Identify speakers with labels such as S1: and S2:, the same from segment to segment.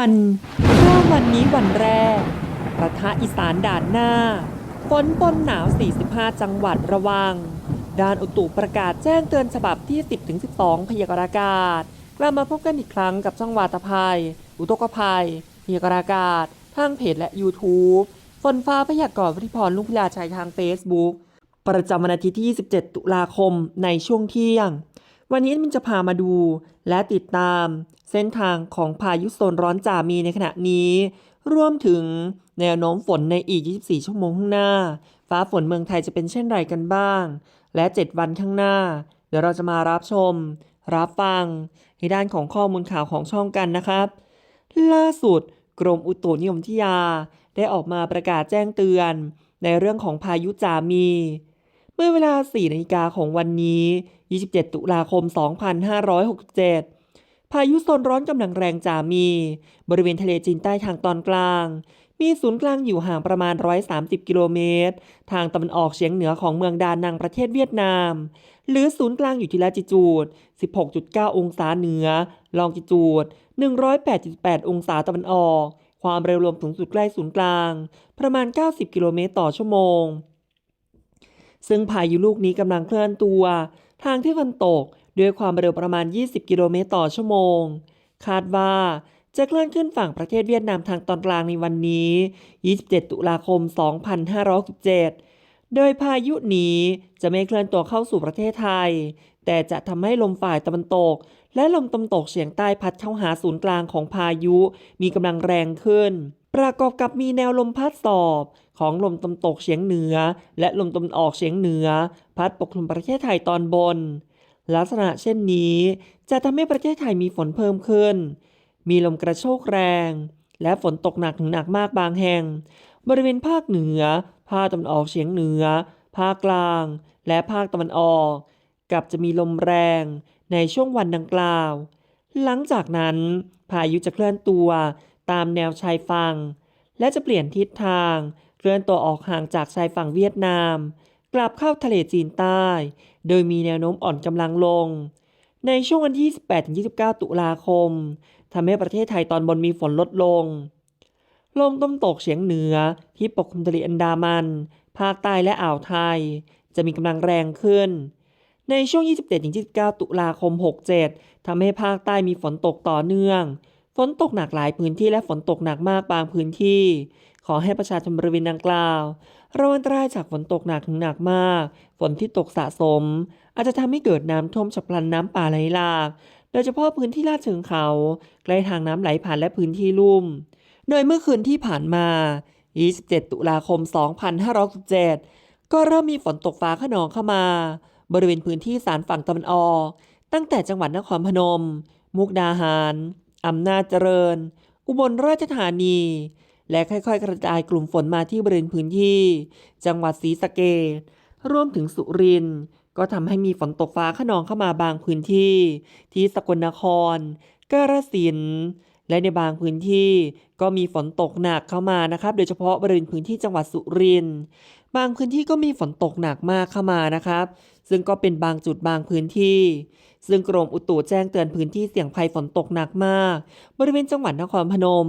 S1: วันเริ่มวันนี้วันแรก ประทะอีสานด่านหน้า ฝนปนหนาว 45 จังหวัดระวัง ด้านอุตุประกาศแจ้งเตือนฉบับที่ 10-12 พยากรณ์อากาศ กลับมาพบกันอีกครั้งกับช่องวาตภัย อุตกภัย พยากรณ์อากาศ ทางเพจและ YouTube ฝนฟ้าพยากรณ์วิทพรลุงพิลาชัยทาง Facebook ประจำวันอาทิตย์ที่ 27 ตุลาคมในช่วงเที่ยง วันนี้มันจะพามาดูและติดตามเส้นทางของพายุโซนร้อนจ่ามีในขณะนี้ รวมถึงแนวโน้มฝนในอีก 24 ชั่วโมงข้างหน้า ฟ้าฝนเมืองไทยจะเป็นเช่นไรกันบ้าง และ 7 วันข้างหน้า เดี๋ยวเราจะมารับชม รับฟัง ในด้านของข้อมูลข่าวของช่องกันนะครับ ล่าสุดกรมอุตุนิยมวิทยา ได้ออกมาประกาศแจ้งเตือน ในเรื่องของพายุจามี มื่อเวลา 4 นาฬิกาของวันนี้ 27 ตุลาคม 2567 พายุโซนร้อนกำลังแรงจามี บริเวณทะเลจีนใต้ทางตอนกลาง มีศูนย์กลางอยู่ห่างประมาณ 130 กิโลเมตร ทางตะวันออกเฉียงเหนือของเมืองดานังประเทศเวียดนาม หรือศูนย์กลางอยู่ที่ลาจิจูด 16.9 องศาเหนือ ลองจิจูด 108.8 องศาตะวันออก ความเร็วลมสูงสุดใกล้ศูนย์กลาง ประมาณ 90 กิโลเมตรต่อชั่วโมง ซึ่งพายุลูกนี้กำลังเคลื่อนตัว ทางที่ตะวันตกด้วยความเร็วประมาณ 20 กิโลเมตรต่อชั่วโมง คาดว่าจะเคลื่อนขึ้นฝั่งประเทศเวียดนามทางตอนกลางในวันนี้ 27 ตุลาคม 2567 โดยพายุนี้จะไม่เคลื่อนตัวเข้าสู่ประเทศไทย แต่จะทำให้ลมฝ่ายตะวันตก และลมตะวันตกเฉียงใต้พัดเข้าหาศูนย์กลางของพายุมีกำลังแรงขึ้น ประกอบกับมีแนวลมพัดสอบของลมตะวันตกเฉียงเหนือ และลมตะวันออกเฉียงเหนือ พัดปกคลุมประเทศไทยตอนบน ลักษณะเช่นนี้จะทำให้ประเทศไทยมีฝนเพิ่มขึ้น มีลมกระโชกแรง และฝนตกหนักถึงหนักมากบางแห่ง บริเวณภาคเหนือ ภาคตะวันออกเฉียงเหนือ ภาคกลาง และภาคตะวันออก กับจะมีลมแรงในช่วงวันดังกล่าว หลังจากนั้นพายุจะเคลื่อนตัว ตามแนวชายฝั่ง และจะเปลี่ยนทิศทางเคลื่อนตัวออกห่างจากชายฝั่งเวียดนาม กลับเข้าทะเลจีนใต้ โดยมีแนวโน้มอ่อนกำลังลง ในช่วงวันที่ 28-29 ตุลาคมทำให้ประเทศไทยตอนบนมีฝนลดลง ลมตะวันตกเฉียงเหนือที่ปกคลุมทะเลอันดามัน ภาคใต้และอ่าวไทย จะมีกำลังแรงขึ้น ในช่วง 27-29 ตุลาคม 67ทำให้ภาคใต้มีฝนตกต่อเนื่อง ฝนตกหนักหลายพื้นที่และฝนตกหนักมากบางพื้นที่ ขอให้ประชาชนบริเวณดังกล่าว ระวังอันตรายจากฝนตกหนักถึงหนักมาก ฝนที่ตกสะสม อาจจะทำให้เกิดน้ำท่วมฉับพลันน้ำป่าไหลหลาก โดยเฉพาะพื้นที่ลาดเชิงเขาใกล้ทางน้ำไหลผ่านและพื้นที่ลุ่ม โดยเมื่อคืนที่ผ่านมา 27 ตุลาคม 2567 ก็เริ่มมีฝนตกฟ้าขนองเข้ามา บริเวณพื้นที่สารฝั่งตะวันออก ตั้งแต่จังหวัดนครพนม มุกดาหาร อำนาจเจริญ อุบลราชธานี และค่อยๆ กระจายกลุ่มฝนมาที่บริเวณพื้นที่ จังหวัดศรีสะเกษรวมถึงสุรินทร์ก็ทำให้มีฝนตกฟ้าขนองเข้ามาบางพื้นที่ ที่สกลนครกาฬสินธุ์และในบางพื้นที่ก็มีฝนตกหนักเข้ามานะครับ โดยเฉพาะบริเวณพื้นที่จังหวัดสุรินทร์ บางพื้นที่ก็มีฝนตกหนักมากเข้ามานะครับ ซึ่งก็เป็นบางจุดบางพื้นที่ ซึ่งกรมอุตุแจ้งเตือนพื้นที่เสี่ยงภัยฝนตกหนักมาก บริเวณจังหวัดนครพนม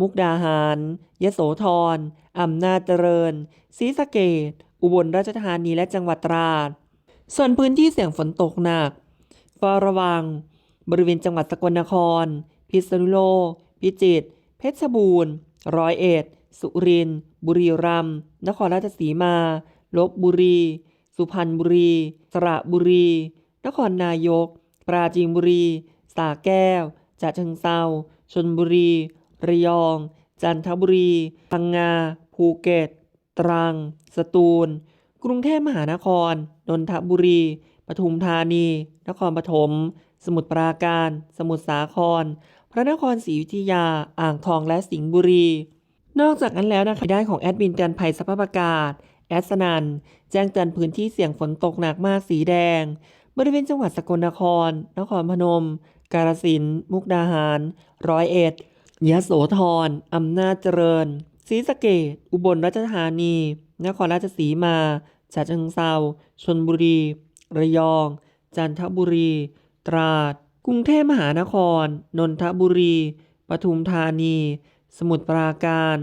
S1: มุกดาหาร ยโสธรอำนาจเจริญศรีสะเกษอุบลราชธานีและจังหวัดตราด ส่วนพื้นที่เสี่ยงฝนตกหนักเฝ้าระวัง บริเวณจังหวัดสกลนคร พิษณุโลกพิจิตรเพชรบูรณ์ร้อยเอ็ด สุรินทร์บุรีรัมย์นครราชสีมา ลบบุรี สุพรรณบุรี สระบุรี นครนายก ปราจีนบุรีสระแก้วจะเชิงเซาชนบุรี ระยอง จันทบุรี พังงา ภูเก็ต ตรัง สตูล กรุงเทพมหานคร นนทบุรี ปทุมธานี นครปฐม สมุทรปราการ สมุทรสาคร พระนครศรีอยุธยา อ่างทองและสิงห์บุรี นอกจากนั้นแล้วนะคะด้านของแอดมินเตือนภัยสภาพอากาศ แอดสนันแจ้งเตือนพื้นที่เสี่ยงฝนตกหนักมากสีแดง บริเวณจังหวัดสกลนคร นครพนม กาฬสินธุ์มุกดาหาร ร้อยเอ็ดยโสธรอำนาจเจริญศรีสะเกษอุบลราชธานี นครราชสีมาฉะเชิงเซาชนบุรี ระยอง จันทบุรี ตราด กรุงเทพมหานคร นนทบุรี ปทุมธานี สมุทรปราการ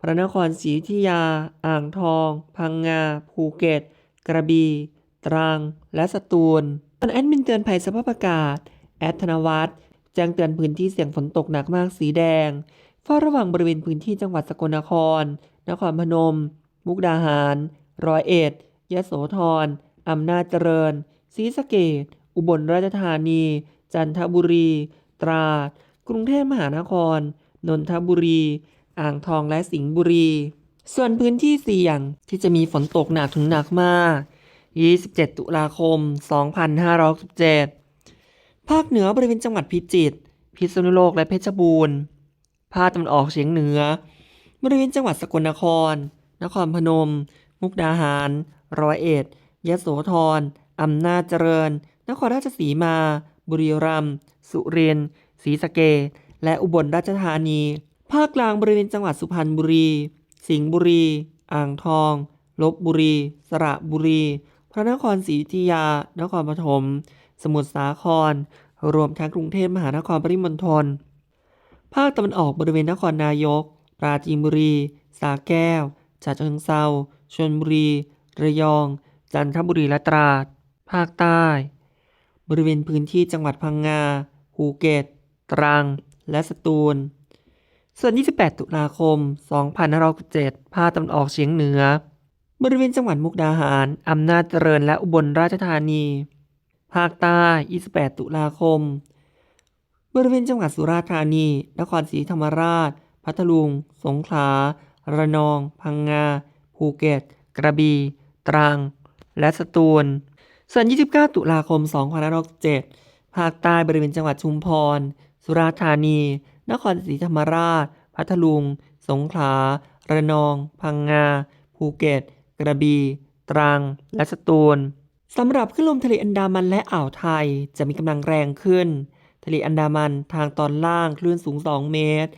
S1: พระนครศรีอยุธยา อ่างทอง พังงา ภูเก็ต กระบี่ ตรัง และสตูลส่วนแอดมินเตือนภัยสภาพอากาศ แอดธนวัฒน์แจ้งเตือนพื้นที่เสี่ยงฝนตกหนักมากสีแดง เฝ้าระวังบริเวณพื้นที่จังหวัดสกลนคร นครพนม มุกดาหาร ร้อยเอ็ดยโสธร อำนาจเจริญ ศรีสะเกษอุบลราชธานี จันทบุรี ตราด กรุงเทพมหานคร นนทบุรี อ่างทองและสิงห์บุรี ส่วนพื้นที่เสี่ยงที่จะมีฝนตกหนักถึงหนักมาก 27 ตุลาคม 2567 ภาคเหนือบริเวณจังหวัดพิจิตร พิษณุโลกและเพชรบูรณ์ ภาคตะวันออกเฉียงเหนือ บริเวณจังหวัดสกลนคร นครพนม มุกดาหาร ร้อยเอ็ด ยโสธร อำนาจเจริญ นครราชสีมา บุรีรัมย์ สุรินทร์ ศรีสะเก และอุบลราชธานี ภาคกลางบริเวณจังหวัดสุพรรณบุรี สิงห์บุรี อ่างทองลบบุรี สระบุรี พระนครศรีอยุธยา นครปฐม สมุทรสาคร รวมทั้งกรุงเทพมหานครปริมณฑล ภาคตะวันออกบริเวณนครนายก ปราจีนบุรีสระแก้วฉะเชิงเทราชลบุรี ระยอง จันทบุรีและตราด ภาคใต้ บริเวณพื้นที่จังหวัดพังงา ภูเก็ต ตรัง และสตูล ส่วน 28 ตุลาคม 2567ภาคตะวันออกเฉียงเหนือ บริเวณจังหวัดมุกดาหาร อำนาจเจริญและอุบลราชธานี ภาคใต้ 28 ตุลาคม บริเวณจังหวัดสุราษฎร์ธานี นครศรีธรรมราช พัทลุง สงขลา ระนอง พังงา ภูเก็ต กระบี่ ตรัง และสตูล ส่วน 29 ตุลาคม 2567 ภาคใต้บริเวณจังหวัดชุมพร สุราษฎร์ธานี นครศรีธรรมราช พัทลุง สงขลา ระนอง พังงา ภูเก็ต กระบี่ ตรัง และสตูลสำหรับคลื่นลมทะเลอันดามันและอ่าวไทยจะมีกำลังแรงขึ้น ทะเลอันดามันทางตอนล่างคลื่นสูง 2 เมตร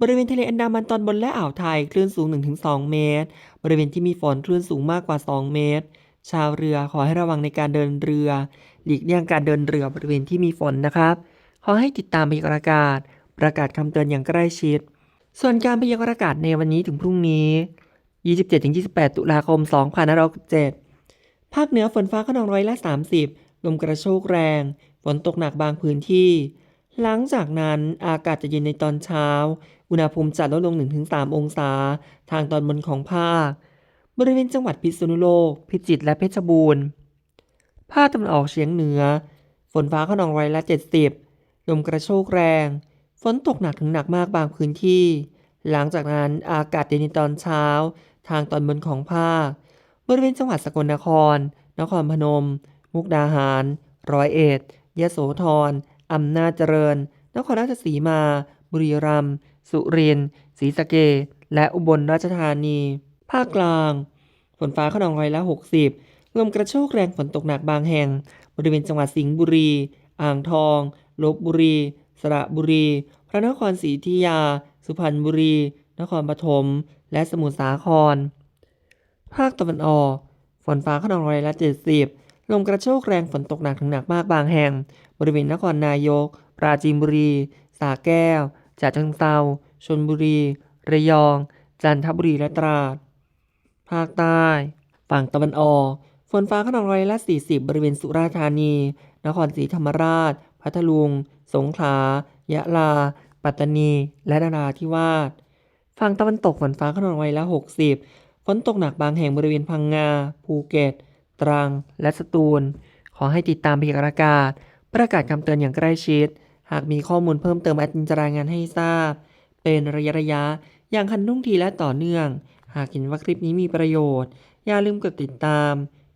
S1: บริเวณทะเลอันดามันตอนบนและอ่าวไทยคลื่นสูง 1-2 เมตร บริเวณที่มีฝนคลื่นสูงมากกว่า 2 เมตร ชาวเรือขอให้ระวังในการเดินเรือ หลีกเลี่ยงการเดินเรือบริเวณที่มีฝนนะครับ ขอให้ติดตามพยากรณ์อากาศ ประกาศคำเตือนอย่างใกล้ชิด ส่วนการพยากรณ์อากาศในวันนี้ถึงพรุ่งนี้ 27-28 ตุลาคม 2567ภาคเหนือฝนฟ้าขนองร้อยละ 30 ลมกระโชกแรง ฝนตกหนักบางพื้นที่ หลังจากนั้นอากาศจะเย็นในตอนเช้า อุณหภูมิจะลดลง 1-3 องศา ทางตอนบนของภาค บริเวณจังหวัดพิษณุโลก พิจิตรและเพชรบูรณ์ ภาคตะวันออกเฉียงเหนือ ฝนฟ้าขนองร้อยละ70 ลมกระโชกแรง ฝนตกหนักถึงหนักมากบางพื้นที่ หลังจากนั้นอากาศเย็นในตอนเช้า ทางตอนบนของภาค บริเวณจังหวัดสกลนคร นครพนม มุกดาหาร ร้อยเอ็ด ยโสธร อำนาจเจริญ นครราชสีมา บุรีรัมย์ สุรินทร์ ศรีสะเกษและอุบลราชธานี ภาคกลาง ฝนฟ้าขนองร้อยละ 60 ลมกระโชกแรงฝนตกหนักบางแห่ง บริเวณจังหวัดสิงห์บุรี อ่างทอง ลบบุรี สระบุรี พระนครศรีอยุธยา สุพรรณบุรี นครปฐม และสมุทรสาคร ภาคตะวันออก ฝนฟ้าขนองร้อยละ70ลมกระโชกแรงฝนตกหนักถึงหนักมากบางแห่ง บริเวณนครนายก ปราจีนบุรีสระแก้วฉะเชิงเทราชลบุรี ระยอง จันทบุรีและตราด ภาคใต้ ฝั่งตะวันออก ฝนฟ้าขนองร้อยละ 40 บริเวณสุราษฎร์ธานี นครศรีธรรมราช พัทลุง สงขลา ยะลา ปัตตานี และนราธิวาส ฝั่งตะวันตกฝนฟ้าขนองร้อยละ 60 ฝนตกหนักบางแห่งบริเวณพังงา ภูเก็ต ตรัง และสตูล ขอให้ติดตามพยากรณ์อากาศ ประกาศคำเตือนอย่างใกล้ชิด หากมีข้อมูลเพิ่มเติมแอดมินจะรายงานให้ทราบ เป็นระยะระยะๆอย่างคันทุ่งทีและต่อเนื่อง หากเห็นว่าคลิปนี้มีประโยชน์ อย่าลืมกดติดตาม